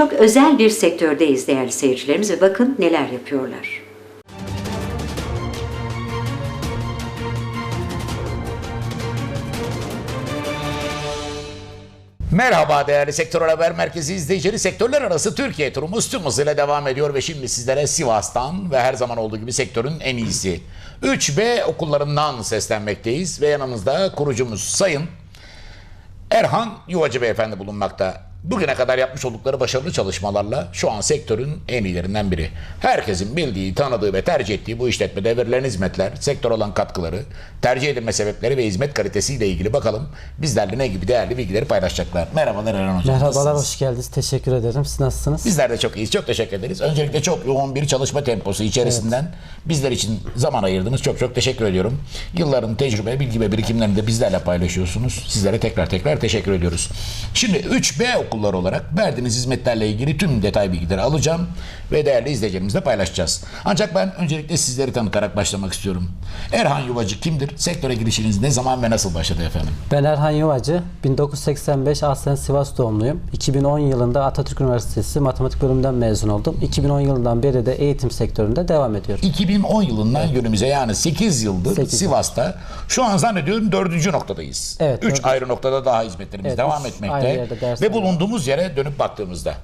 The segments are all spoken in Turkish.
Çok özel bir sektördeyiz değerli seyircilerimiz ve bakın neler yapıyorlar. Merhaba değerli Sektör Haber Merkezi izleyicileri. Sektörler arası Türkiye turumuz tüm hızıyla devam ediyor ve şimdi sizlere Sivas'tan ve her zaman olduğu gibi sektörün en iyisi 3B okullarından seslenmekteyiz ve yanımızda kurucumuz Sayın Erhan Yuvacı Beyefendi bulunmakta. Bugüne kadar yapmış oldukları başarılı çalışmalarla şu an sektörün en iyilerinden biri. Herkesin bildiği, tanıdığı ve tercih ettiği bu işletmede verilen hizmetler, sektör olan katkıları, tercih edilme sebepleri ve hizmet kalitesiyle ilgili bakalım bizlerle ne gibi değerli bilgileri paylaşacaklar. Merhabalar Erhan Hocam. Merhabalar, hoş geldiniz. Teşekkür ederim. Siz nasılsınız? Bizler de çok iyiyiz. Çok teşekkür ederiz. Öncelikle çok yoğun bir çalışma temposu içerisinden bizler için zaman ayırdınız. Çok çok teşekkür ediyorum. Yılların tecrübe, bilgi ve birikimlerini de bizlerle paylaşıyorsunuz. Sizlere tekrar tekrar teşekkür ediyoruz. Şimdi 3B okulları olarak verdiğiniz hizmetlerle ilgili tüm detay bilgileri alacağım ve değerli izleyicilerimizle paylaşacağız. Ancak ben öncelikle sizleri tanıtarak başlamak istiyorum. Erhan Yuvacı kimdir? Sektöre girişiniz ne zaman ve nasıl başladı efendim? Ben Erhan Yuvacı. 1985 aslen Sivas doğumluyum. 2010 yılında Atatürk Üniversitesi Matematik bölümünden mezun oldum. 2010 yılından beri de eğitim sektöründe devam ediyorum. 2010 yılından günümüze yani 8 yıldır Sekiz. Sivas'ta şu an zannediyorum dördüncü noktadayız. Evet, Üç dördüncü. ayrı noktada daha hizmetlerimiz Evet, devam etmekte. Ve bulunduğumuz yere dönüp baktığımızda.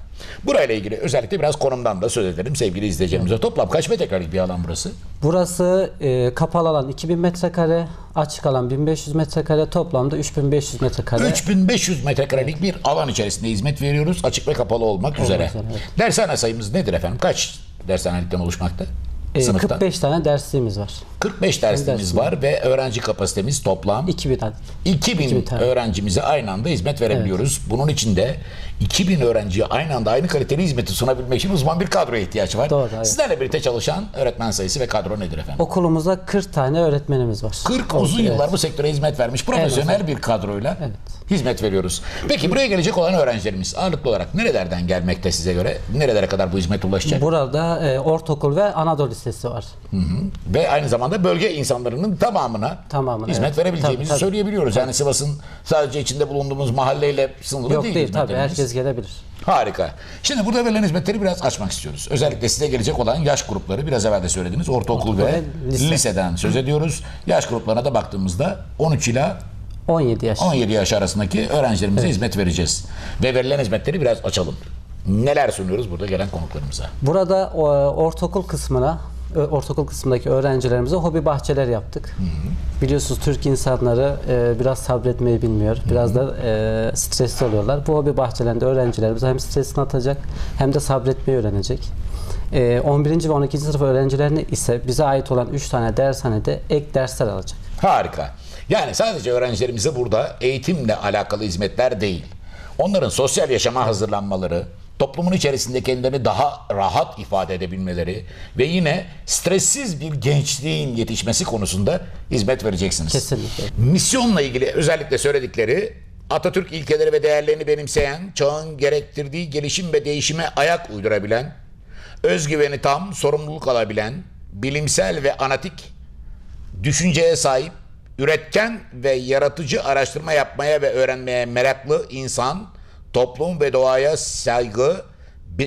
Burayla ilgili özellikle biraz konumdan da söz edelim sevgili izleyicilerimize. Toplam kaç metrekarelik bir alan burası? Burası e, kapalı alan 2000 metrekare, açık alan 1500 metrekare, toplamda 3500 metrekare. 3500 metrekarelik bir alan içerisinde hizmet veriyoruz. Açık ve kapalı olmak üzere. üzere, evet. Dershane sayımız nedir efendim? Kaç dershanelikten oluşmakta? E, Sınıfta. 45 tane dersliğimiz var. 45 dersimiz Dersimiz. var ve öğrenci kapasitemiz toplam 2000 tane. 2000 2000 tane. öğrencimize aynı anda hizmet verebiliyoruz. Bunun için de 2000 öğrenciye aynı anda aynı kaliteli hizmeti sunabilmek için uzman bir kadroya ihtiyaç var. Doğru, evet. Sizlerle birlikte çalışan öğretmen sayısı ve kadro nedir efendim? Okulumuzda 40 tane öğretmenimiz var. 40 uzun Evet. yıllar bu sektöre hizmet vermiş profesyonel bir kadroyla hizmet veriyoruz. Peki buraya gelecek olan öğrencilerimiz ağırlıklı olarak nerelerden gelmekte size göre? Nerelere kadar bu hizmet ulaşacak? Burada e, ortaokul ve Anadolu Lisesi var. Ve aynı zamanda bölge insanlarının tamamına Tamamına, hizmet evet. verebileceğimizi Tabii, tabii. söyleyebiliyoruz. Yani Sivas'ın sadece içinde bulunduğumuz mahalleyle sınırlı Yok değil. değil tabii herkes gelebilir. Harika. Şimdi burada verilen hizmetleri biraz açmak istiyoruz. Özellikle size gelecek olan yaş grupları biraz evvel de söylediniz. Ortaokul ve ve lise. liseden söz ediyoruz. Yaş gruplarına da baktığımızda 13 ila 17 yaş. 17 yaş arasındaki öğrencilerimize hizmet vereceğiz. Ve verilen hizmetleri biraz açalım. Neler sunuyoruz burada gelen konuklarımıza? Burada o, ortaokul kısmına ö- ortaokul kısmındaki öğrencilerimize hobi bahçeler yaptık. Biliyorsunuz Türk insanları e, biraz sabretmeyi bilmiyor. Biraz da e, stresli oluyorlar. Bu hobi bahçelerinde öğrencilerimiz hem stresini atacak hem de sabretmeyi öğrenecek. E, 11. ve 12. sınıf öğrencilerine ise bize ait olan 3 tane dershanede ek dersler alacak. Harika. Yani sadece öğrencilerimize burada eğitimle alakalı hizmetler değil. Onların sosyal yaşama hazırlanmaları, toplumun içerisinde kendilerini daha rahat ifade edebilmeleri ve yine stressiz bir gençliğin yetişmesi konusunda hizmet vereceksiniz. Kesinlikle. Misyonla ilgili özellikle söyledikleri Atatürk ilkeleri ve değerlerini benimseyen, çağın gerektirdiği gelişim ve değişime ayak uydurabilen, özgüveni tam, sorumluluk alabilen, bilimsel ve anatik düşünceye sahip, üretken ve yaratıcı araştırma yapmaya ve öğrenmeye meraklı insan, toplum ve doğaya saygı,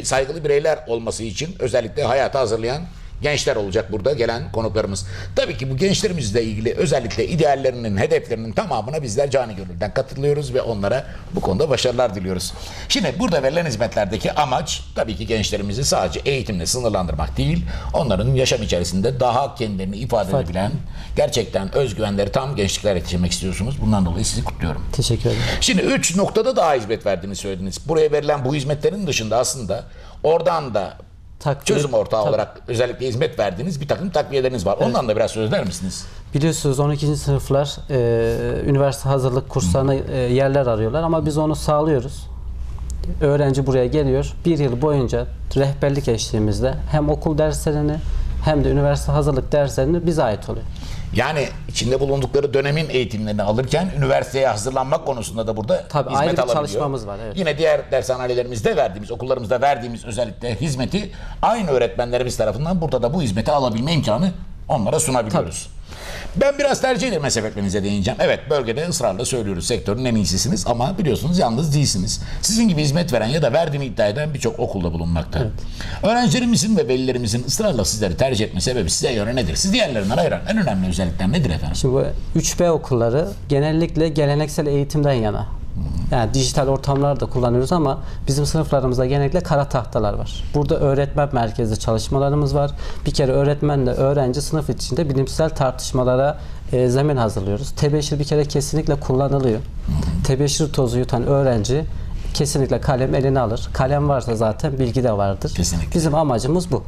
saygılı bireyler olması için özellikle hayata hazırlayan gençler olacak burada gelen konuklarımız. Tabii ki bu gençlerimizle ilgili özellikle ideallerinin, hedeflerinin tamamına bizler cani gönülden katılıyoruz ve onlara bu konuda başarılar diliyoruz. Şimdi burada verilen hizmetlerdeki amaç tabii ki gençlerimizi sadece eğitimle sınırlandırmak değil, onların yaşam içerisinde daha kendilerini ifade edebilen, gerçekten özgüvenleri tam gençlikler yetiştirmek istiyorsunuz. Bundan dolayı sizi kutluyorum. Teşekkür ederim. Şimdi üç noktada daha hizmet verdiğini söylediniz. Buraya verilen bu hizmetlerin dışında aslında oradan da Takviye- çözüm ortağı Tabii. olarak özellikle hizmet verdiğiniz bir takım takviyeleriniz var. Ondan da biraz söz eder misiniz? Biliyorsunuz 12. sınıflar e, üniversite hazırlık kurslarına e, yerler arıyorlar ama biz onu sağlıyoruz. Öğrenci buraya geliyor. Bir yıl boyunca rehberlik eşliğimizde hem okul derslerini hem de üniversite hazırlık derslerini bize ait oluyor. Yani içinde bulundukları dönemin eğitimlerini alırken üniversiteye hazırlanmak konusunda da burada Tabii, hizmet ayrı bir alabiliyor. çalışmamız var, evet. Yine diğer dershanelerimizde verdiğimiz, okullarımızda verdiğimiz özellikle hizmeti aynı öğretmenlerimiz tarafından burada da bu hizmeti alabilme imkanı onlara sunabiliyoruz. Ben biraz tercih edilme sebeplerinize değineceğim. Evet bölgede ısrarla söylüyoruz sektörün en iyisisiniz ama biliyorsunuz yalnız değilsiniz. Sizin gibi hizmet veren ya da verdiğini iddia eden birçok okulda bulunmakta. Öğrencilerimizin ve velilerimizin ısrarla sizleri tercih etme sebebi size göre nedir? Siz diğerlerinden ayıran en önemli özellikler nedir efendim? Şimdi bu 3B okulları genellikle geleneksel eğitimden yana. Yani dijital ortamları da kullanıyoruz ama bizim sınıflarımızda genellikle kara tahtalar var. Burada öğretmen merkezli çalışmalarımız var. Bir kere öğretmenle öğrenci sınıf içinde bilimsel tartışmalara e, zemin hazırlıyoruz. Tebeşir bir kere kesinlikle kullanılıyor. Tebeşir tozu yutan öğrenci kesinlikle kalem eline alır. Kalem varsa zaten bilgi de vardır. Kesinlikle. Bizim amacımız bu.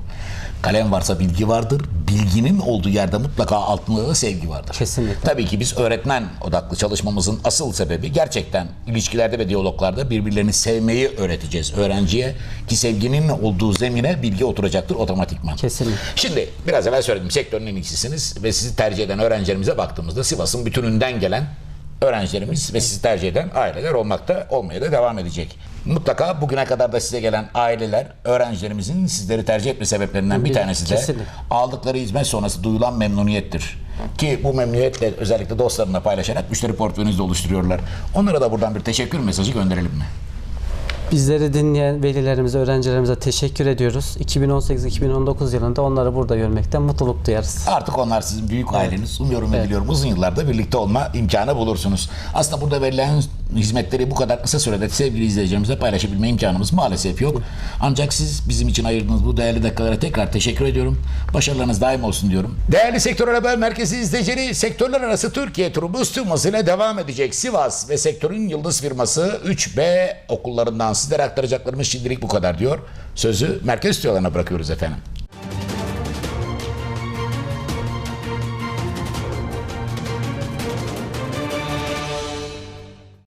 Kalem varsa bilgi vardır. Bilginin olduğu yerde mutlaka altında da sevgi vardır. Kesinlikle. Tabii ki biz öğretmen odaklı çalışmamızın asıl sebebi gerçekten ilişkilerde ve diyaloglarda birbirlerini sevmeyi öğreteceğiz öğrenciye ki sevginin olduğu zemine bilgi oturacaktır otomatikman. Kesinlikle. Şimdi biraz evvel söyledim sektörün en iyisisiniz ve sizi tercih eden öğrencilerimize baktığımızda Sivas'ın bütününden gelen öğrencilerimiz ve sizi tercih eden aileler olmakta olmaya da devam edecek. Mutlaka bugüne kadar da size gelen aileler öğrencilerimizin sizleri tercih etme sebeplerinden bir tanesi de Kesinlikle. aldıkları hizmet sonrası duyulan memnuniyettir. Ki bu memnuniyetle özellikle dostlarına paylaşarak müşteri portföyünüzü de oluşturuyorlar. Onlara da buradan bir teşekkür mesajı gönderelim mi? Bizleri dinleyen velilerimize, öğrencilerimize teşekkür ediyoruz. 2018-2019 yılında onları burada görmekten mutluluk duyarız. Artık onlar sizin büyük aileniz. Umuyorum ve Evet. diliyorum uzun yıllarda birlikte olma imkanı bulursunuz. Aslında burada verilen hizmetleri bu kadar kısa sürede sevgili izleyicilerimizle paylaşabilme imkanımız maalesef yok. Ancak siz bizim için ayırdığınız bu değerli dakikalara tekrar teşekkür ediyorum. Başarılarınız daim olsun diyorum. Değerli Sektör Haber Merkezi izleyicileri, sektörler arası Türkiye turumuz tüm hızıyla devam edecek. Sivas ve sektörün yıldız firması 3B okullarından sizlere aktaracaklarımız şimdilik bu kadar diyor. Sözü merkez stüdyolarına bırakıyoruz efendim.